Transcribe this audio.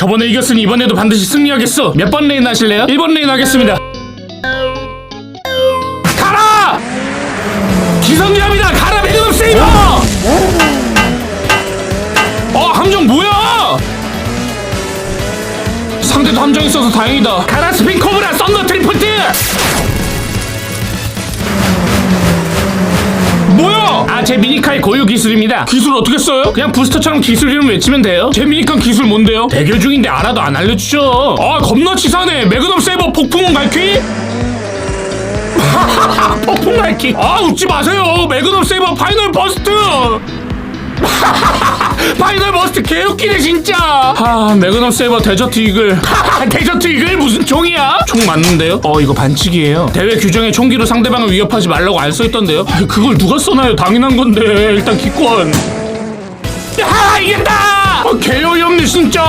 저번에 이겼으니 이번에도 반드시 승리하겠어 몇 번 레인 하실래요? 1번 레인 하겠습니다. 가라! 기선제압이다. 가라 매그넘 세이버 어 함정 뭐야? 상대도 함정 있어서 다행이다. 가라 스핀 코브라 썬더 트리 제 미니카의 고유 기술입니다. 기술 어떻게 써요? 그냥 부스터처럼 기술 이름 외치면 돼요. 제 미니카 기술 뭔데요? 대결 중인데 알아도 안 알려주죠. 아 겁나 치사네. 매그넘 세이버 폭풍 갈퀴? 폭풍 갈퀴. 아 웃지 마세요. 매그넘 세이버 파이널 버스트 파이널 버스트 개웃기네 진짜. 아 매그넘 세이버 데저트 이글. 데저트 이글 무슨 총이야? 총 맞는데요? 어 이거 반칙이에요. 대회 규정에 총기로 상대방을 위협하지 말라고 안 써있던데요? 아, 그걸 누가 써놔요? 당연한 건데 일단 기권. 야 이겼다! 어, 개어이 없네 진짜